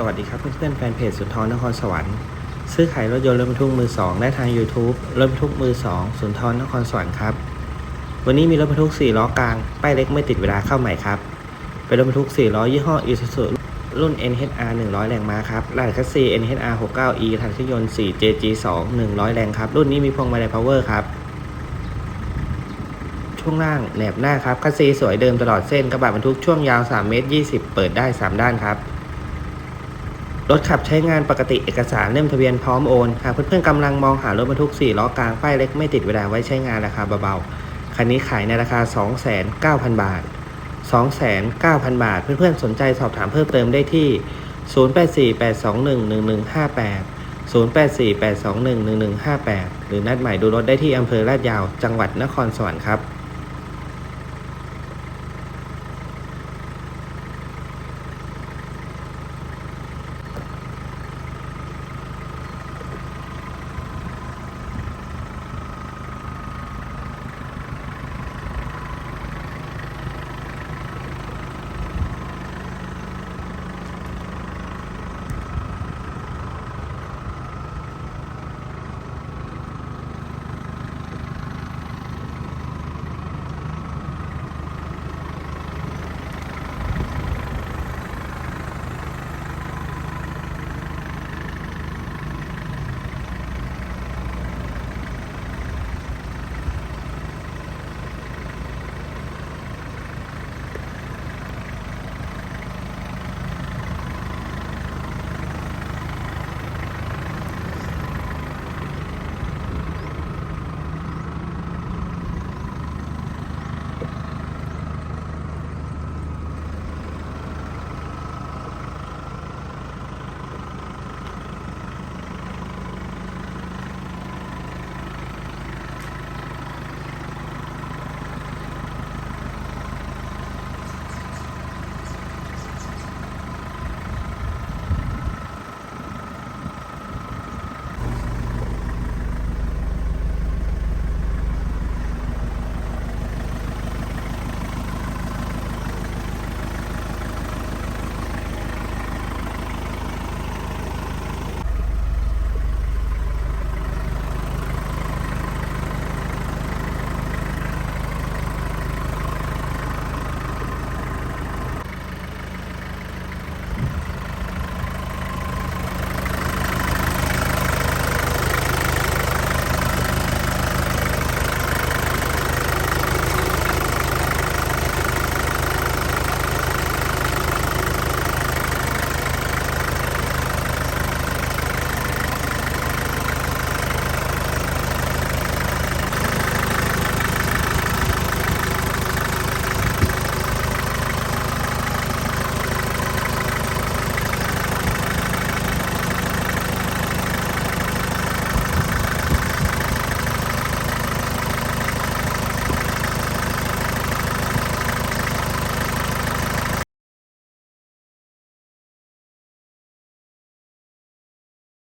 สวัสดีครับเพื่อนๆแฟนเพจสุนทรนครสวรรค์ ซื้อขายรถยนต์รถบรรทุกมือ2ได้ทาง YouTube รถบรรทุกมือ2สุนทรนครสวรรค์ครับ วันนี้มีรถบรรทุก 4 ล้อกลาง ป้ายเล็กไม่ติดเวลาเข้าใหม่ครับ เป็นรถบรรทุก 4 ล้อยี่ห้อ Isuzu รุ่น NHR 100 แรงม้าครับรหัสคัสซี NHR 69E ถังเครื่องยนต์ 4 JG2 100 แรงครับ รุ่นนี้มีพวงมาลัย power ครับ ช่วงล่างแหนบหน้าครับคัสซีสวยเดิมตลอดเส้นกระบะบรรทุกช่วงยาว 3 เมตร 20 เปิดได้ 3 ด้านครับ รถขับใช้งานปกติเอกสารเล่มทะเบียนพร้อมโอนหากเพื่อนๆกำลังมองหารถบรรทุก 4 ล้อกลางป้ายเล็กไม่ติดเวลาไว้ใช้งานราคาเบาๆ คันนี้ขายในราคา 2,900 0บาท 2,900 0 บาท เพื่อนๆสนใจสอบถามเพิ่มเติมได้ที่ 0848211158 0848211158 หรือนัดหมายดูรถได้ที่อำเภอลาดยาว จังหวัดนครสวรรค์ครับ